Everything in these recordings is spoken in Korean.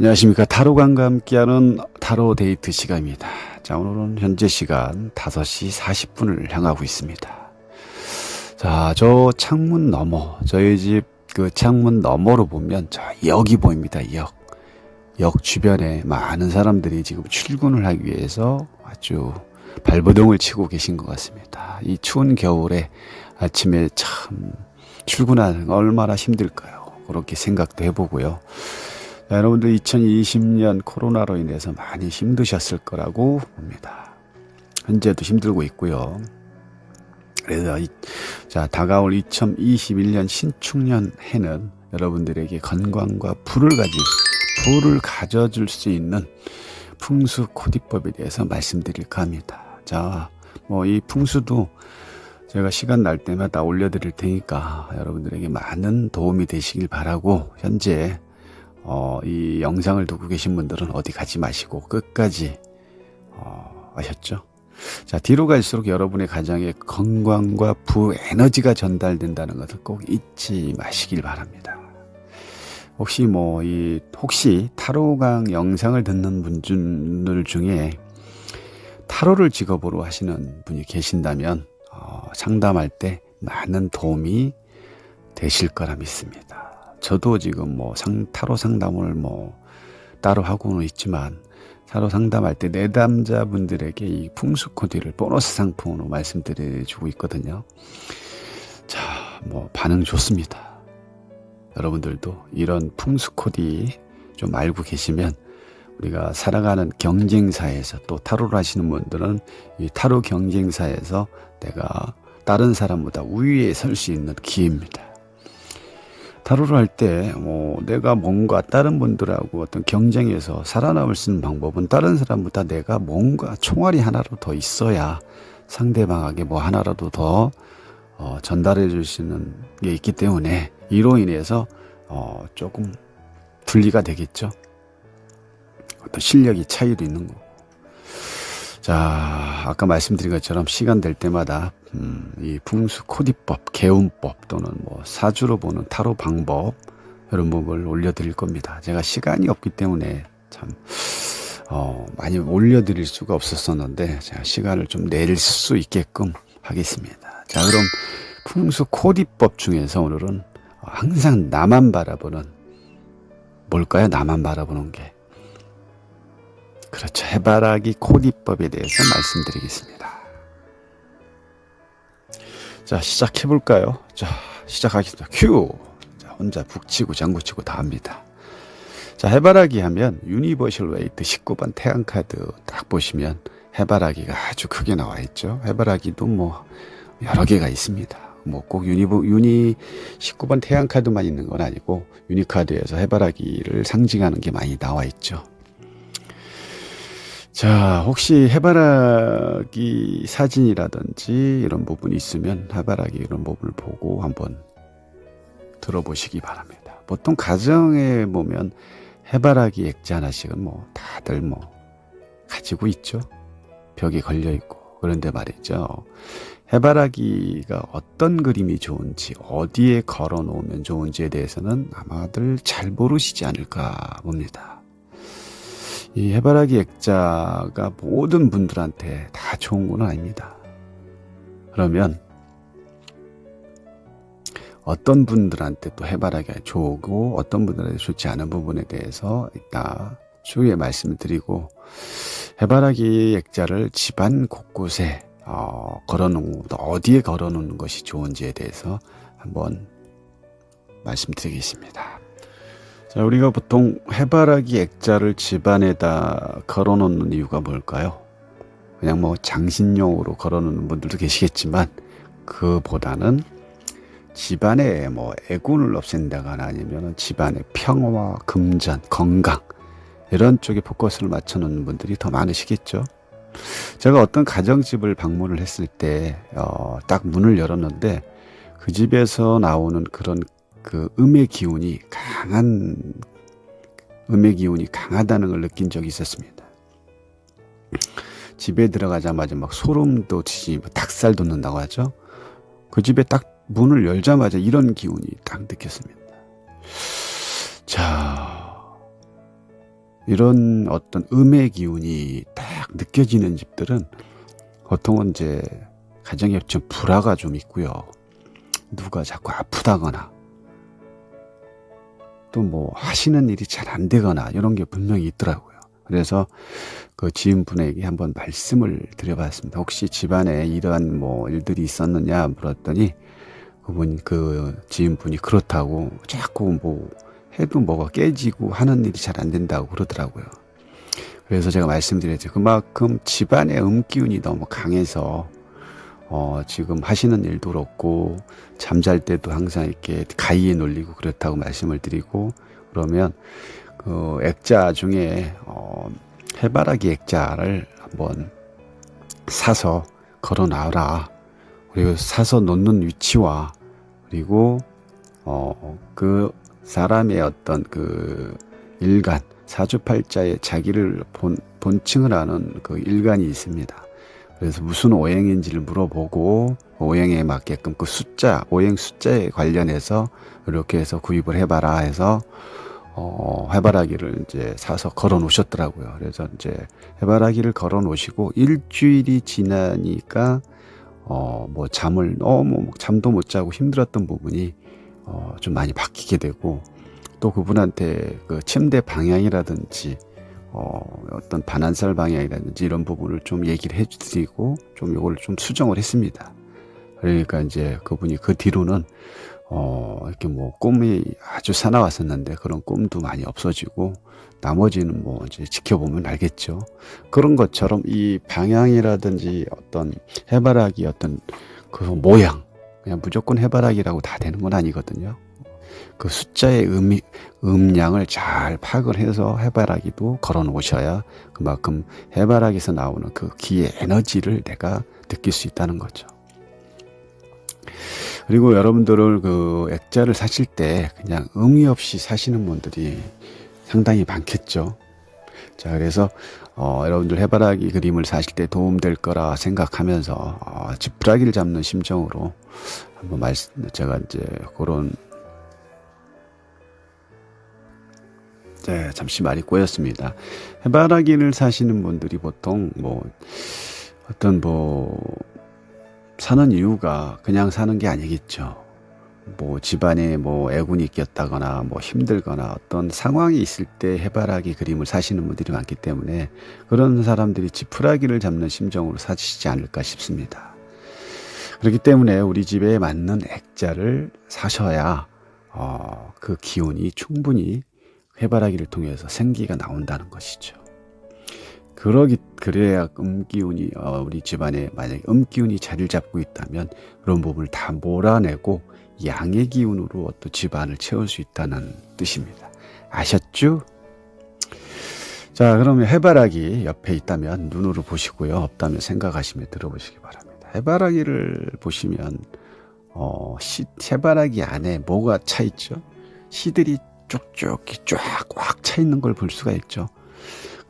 안녕하십니까. 타로관과 함께하는 타로 데이트 시간입니다. 자, 오늘은 현재 시간 5시 40분을 향하고 있습니다. 자, 저 창문 너머, 저희 집 그 창문 너머로 보면 저 역이 보입니다. 역. 역 주변에 많은 사람들이 지금 출근을 하기 위해서 아주 발버둥을 치고 계신 것 같습니다. 이 추운 겨울에 아침에 참 출근하는 거 얼마나 힘들까요? 그렇게 생각도 해보고요. 자, 여러분들 2020년 코로나로 인해서 많이 힘드셨을 거라고 봅니다. 현재도 힘들고 있고요. 그래서 이, 자 다가올 2021년 신축년 해는 여러분들에게 건강과 불을 가질 불을 가져줄 수 있는 풍수 코디법에 대해서 말씀드릴까 합니다. 자, 뭐 이 풍수도 제가 시간 날 때마다 올려드릴 테니까 여러분들에게 많은 도움이 되시길 바라고 현재 어, 이 영상을 듣고 계신 분들은 어디 가지 마시고 끝까지 어, 아셨죠? 자, 뒤로 갈수록 여러분의 가정에 건강과 부 에너지가 전달된다는 것을 꼭 잊지 마시길 바랍니다. 혹시 뭐, 이, 혹시 타로강 영상을 듣는 분들 중에 타로를 직업으로 하시는 분이 계신다면, 어, 상담할 때 많은 도움이 되실 거라 믿습니다. 저도 지금 뭐 상, 타로 상담을 뭐 따로 하고는 있지만, 타로 상담할 때 내담자분들에게 이 풍수 코디를 보너스 상품으로 말씀드려주고 있거든요. 자, 뭐 반응 좋습니다. 여러분들도 이런 풍수 코디 좀 알고 계시면 우리가 살아가는 경쟁사에서 또 타로를 하시는 분들은 이 타로 경쟁사에서 내가 다른 사람보다 우위에 설 수 있는 기회입니다. 타로를 할 때 뭐 내가 뭔가 다른 분들하고 어떤 경쟁에서 살아남을 수 있는 방법은 다른 사람보다 내가 뭔가 총알이 하나로 더 있어야 상대방에게 뭐 하나라도 더 어, 전달해 있는 게 있기 때문에 이로 인해서 어, 조금 분리가 되겠죠. 어떤 실력이 차이도 있는 거고. 자, 아까 말씀드린 것처럼 시간 될 때마다 음, 이 풍수 코디법, 개운법 또는 뭐 사주로 보는 타로 방법 이런 부분을 올려드릴 겁니다. 제가 시간이 없기 때문에 참 어, 많이 올려드릴 수가 없었었는데 제가 시간을 좀 낼 수 있게끔 하겠습니다. 자, 그럼 풍수 코디법 중에서 오늘은 항상 나만 바라보는 뭘까요? 나만 바라보는 게 그렇죠. 해바라기 코디법에 대해서 말씀드리겠습니다. 자, 시작해 볼까요? 자, 시작하겠습니다. 큐! 자, 혼자 북치고 장구치고 다 합니다. 자, 해바라기 하면 유니버셜 웨이트 19번 태양 카드 딱 보시면 해바라기가 아주 크게 나와 있죠. 해바라기도 뭐 여러 개가 있습니다. 뭐꼭 유니버, 유니 19번 태양 카드만 있는 건 아니고 유니카드에서 해바라기를 상징하는 게 많이 나와 있죠. 자, 혹시 해바라기 사진이라든지 이런 부분이 있으면 해바라기 이런 부분을 보고 한번 들어보시기 바랍니다. 보통 가정에 보면 해바라기 액자 하나씩은 뭐 다들 뭐 가지고 있죠. 벽에 걸려 있고. 그런데 말이죠. 해바라기가 어떤 그림이 좋은지, 어디에 걸어 놓으면 좋은지에 대해서는 아마들 잘 모르시지 않을까 봅니다. 이 해바라기 액자가 모든 분들한테 다 좋은 건 아닙니다. 그러면 어떤 분들한테 또 해바라기가 좋고 어떤 분들한테 좋지 않은 부분에 대해서 이따 추후에 말씀을 드리고 해바라기 액자를 집안 곳곳에 어, 걸어놓은 어디에 걸어놓는 것이 좋은지에 대해서 한번 말씀드리겠습니다. 자, 우리가 보통 해바라기 액자를 집안에다 걸어놓는 이유가 뭘까요? 그냥 뭐 장신용으로 걸어놓는 분들도 계시겠지만 그보다는 집안에 뭐 애군을 없앤다거나 아니면 집안의 평화와 금전, 건강 이런 쪽에 포커스를 맞춰놓는 분들이 더 많으시겠죠. 제가 어떤 가정집을 방문을 했을 때, 어, 딱 문을 열었는데 그 집에서 나오는 그런 그 음의 기운이 강한, 음의 기운이 강하다는 걸 느낀 적이 있었습니다. 집에 들어가자마자 막 소름 돋지, 뭐 닭살 돋는다고 하죠. 그 집에 딱 문을 열자마자 이런 기운이 딱 느꼈습니다. 자, 이런 어떤 음의 기운이 딱 느껴지는 집들은 보통은 이제 가정에 좀 불화가 좀 있고요. 누가 자꾸 아프다거나 또 뭐 하시는 일이 잘 안 되거나 이런 게 분명히 있더라고요. 그래서 그 지인분에게 한번 말씀을 드려봤습니다. 혹시 집안에 이러한 뭐 일들이 있었느냐 물었더니 그분 그 지인분이 그렇다고 자꾸 뭐 해도 뭐가 깨지고 하는 일이 잘 안 된다고 그러더라고요. 그래서 제가 말씀드렸죠. 그만큼 집안의 음기운이 너무 강해서 어, 지금 하시는 일도 그렇고 잠잘 때도 항상 이렇게 가위에 놀리고 그렇다고 말씀을 드리고 그러면 그 액자 중에 어, 해바라기 액자를 한번 사서 걸어 놔라. 그리고 사서 놓는 위치와 그리고 어, 그 사람의 어떤 그 일간 사주팔자에 자기를 본, 본칭을 하는 그 일간이 있습니다. 그래서 무슨 오행인지를 물어보고 오행에 맞게끔 그 숫자, 오행 숫자에 관련해서 이렇게 해서 구입을 해봐라 해서 어, 해바라기를 이제 사서 걸어 놓으셨더라고요. 그래서 이제 해바라기를 걸어 놓으시고 일주일이 지나니까 어, 뭐 잠을 너무 잠도 못 자고 힘들었던 부분이 어, 좀 많이 바뀌게 되고 또 그분한테 그 침대 방향이라든지 어, 어떤 반환살 방향이라든지 이런 부분을 좀 얘기를 해드리고 좀 이걸 좀 수정을 했습니다. 그러니까 이제 그분이 그 뒤로는 어, 이렇게 뭐 꿈이 아주 사나웠었는데 그런 꿈도 많이 없어지고 나머지는 뭐 이제 지켜보면 알겠죠. 그런 것처럼 이 방향이라든지 어떤 해바라기 어떤 그 모양 그냥 무조건 해바라기라고 다 되는 건 아니거든요. 그 숫자의 음, 음량을 잘 파악을 해서 해바라기도 걸어 놓으셔야 그만큼 해바라기에서 나오는 그 기의 에너지를 내가 느낄 수 있다는 거죠. 그리고 여러분들을 그 액자를 사실 때 그냥 의미 없이 사시는 분들이 상당히 많겠죠. 자, 그래서 어, 여러분들 해바라기 그림을 사실 때 도움될 거라 생각하면서 어, 지푸라기를 잡는 심정으로 한번 말씀 제가 이제 그런 네, 잠시 말이 꼬였습니다. 해바라기를 사시는 분들이 보통 뭐 어떤 뭐 사는 이유가 그냥 사는 게 아니겠죠. 뭐 집안에 뭐 애군이 꼈다거나 뭐 힘들거나 어떤 상황이 있을 때 해바라기 그림을 사시는 분들이 많기 때문에 그런 사람들이 지푸라기를 잡는 심정으로 사시지 않을까 싶습니다. 그렇기 때문에 우리 집에 맞는 액자를 사셔야 어, 그 기운이 충분히 해바라기를 통해서 생기가 나온다는 것이죠. 그러기 그래야 음기운이 어, 우리 집안에 만약에 음기운이 자리를 잡고 있다면 그런 부분을 다 몰아내고 양의 기운으로 또 집안을 채울 수 있다는 뜻입니다. 아셨죠? 자, 그러면 해바라기 옆에 있다면 눈으로 보시고요. 없다면 생각하시며 들어보시기 바랍니다. 해바라기를 보시면 어, 씨, 해바라기 안에 뭐가 차 있죠? 씨들이 쭉쭉 쫙꽉 차 있는 걸 볼 수가 있죠.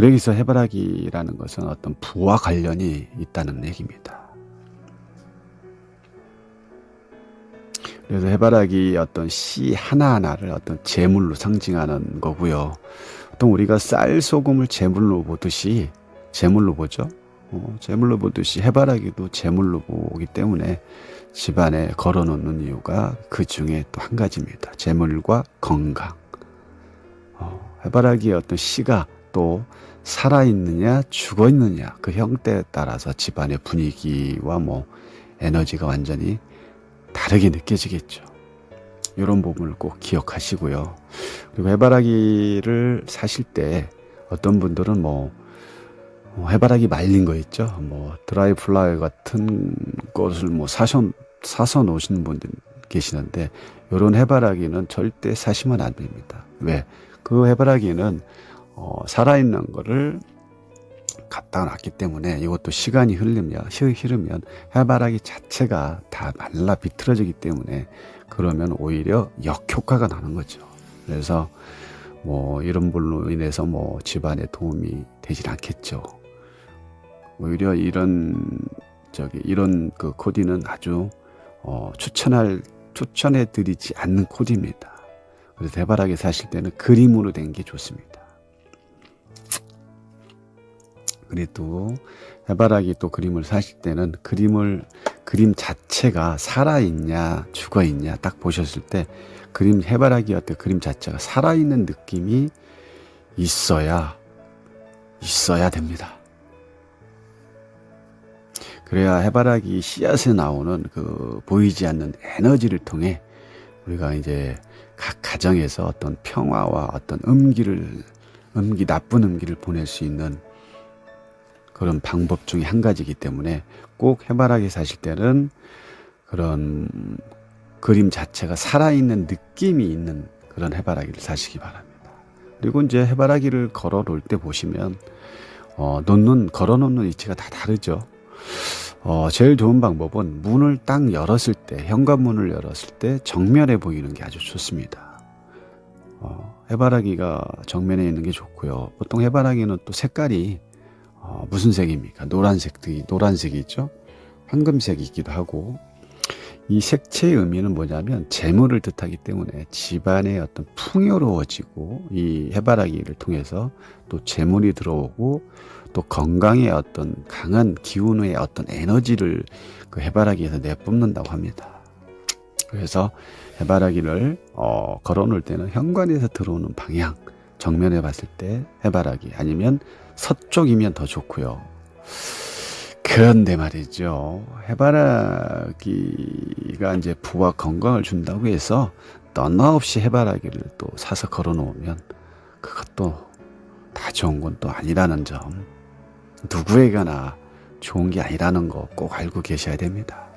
여기서 해바라기라는 것은 어떤 부와 관련이 있다는 얘기입니다. 그래서 해바라기 어떤 씨 하나하나를 어떤 재물로 상징하는 거고요. 보통 우리가 쌀, 소금을 재물로 보듯이 재물로 보죠. 어, 재물로 보듯이 해바라기도 재물로 보기 때문에 집안에 걸어 놓는 이유가 그 중에 또 한 가지입니다. 재물과 건강. 어, 해바라기의 어떤 씨가 또 살아있느냐 죽어있느냐 그 형태에 따라서 집안의 분위기와 뭐 에너지가 완전히 다르게 느껴지겠죠. 이런 부분을 꼭 기억하시고요. 그리고 해바라기를 사실 때 어떤 분들은 뭐 해바라기 말린 거 있죠. 뭐 드라이 플라워 같은 것을 뭐 사셔 사서 놓으시는 분들 계시는데 이런 해바라기는 절대 사시면 안 됩니다. 왜? 그 해바라기는 어, 살아있는 거를 갖다 놨기 때문에 이것도 시간이 흐르면, 흐르면 해바라기 자체가 다 말라 비틀어지기 때문에 그러면 오히려 역효과가 나는 거죠. 그래서 뭐 이런 불로 인해서 뭐 집안에 도움이 되질 않겠죠. 오히려 이런 저기 이런 그 코디는 아주 어, 추천할 추천해 드리지 않는 코디입니다. 그래서 대바라기 사실 때는 그림으로 된 게 좋습니다. 그래도 해바라기 또 그림을 사실 때는 그림을 그림 자체가 살아 있냐 죽어 있냐 딱 보셨을 때 그림 해바라기와 때 그림 자체가 살아 있는 느낌이 있어야 있어야 됩니다. 그래야 해바라기 씨앗에 나오는 그 보이지 않는 에너지를 통해 우리가 이제 각 가정에서 어떤 평화와 어떤 음기를 음기 나쁜 음기를 보낼 수 있는 그런 방법 중에 한 가지이기 때문에 꼭 해바라기 사실 때는 그런 그림 자체가 살아있는 느낌이 있는 그런 해바라기를 사시기 바랍니다. 그리고 이제 해바라기를 걸어 놓을 때 보시면 어, 놓는 걸어 놓는 위치가 다 다르죠. 어, 제일 좋은 방법은 문을 딱 열었을 때 현관문을 열었을 때 정면에 보이는 게 아주 좋습니다. 어, 해바라기가 정면에 있는 게 좋고요. 보통 해바라기는 또 색깔이 어, 무슨 색입니까? 노란색이 노란색이 있죠. 황금색이기도 하고 이 색채의 의미는 뭐냐면 재물을 뜻하기 때문에 집안에 어떤 풍요로워지고 이 해바라기를 통해서 또 재물이 들어오고 또 건강의 어떤 강한 기운의 어떤 에너지를 그 해바라기에서 내뿜는다고 합니다. 그래서 해바라기를 어, 걸어놓을 때는 현관에서 들어오는 방향 정면에 봤을 때 해바라기 아니면 서쪽이면 더 좋고요. 그런데 말이죠. 해바라기가 이제 부와 건강을 준다고 해서 너나 없이 해바라기를 또 사서 걸어 놓으면 그것도 다 좋은 건 또 아니라는 점. 누구에게나 좋은 게 아니라는 거 꼭 알고 계셔야 됩니다.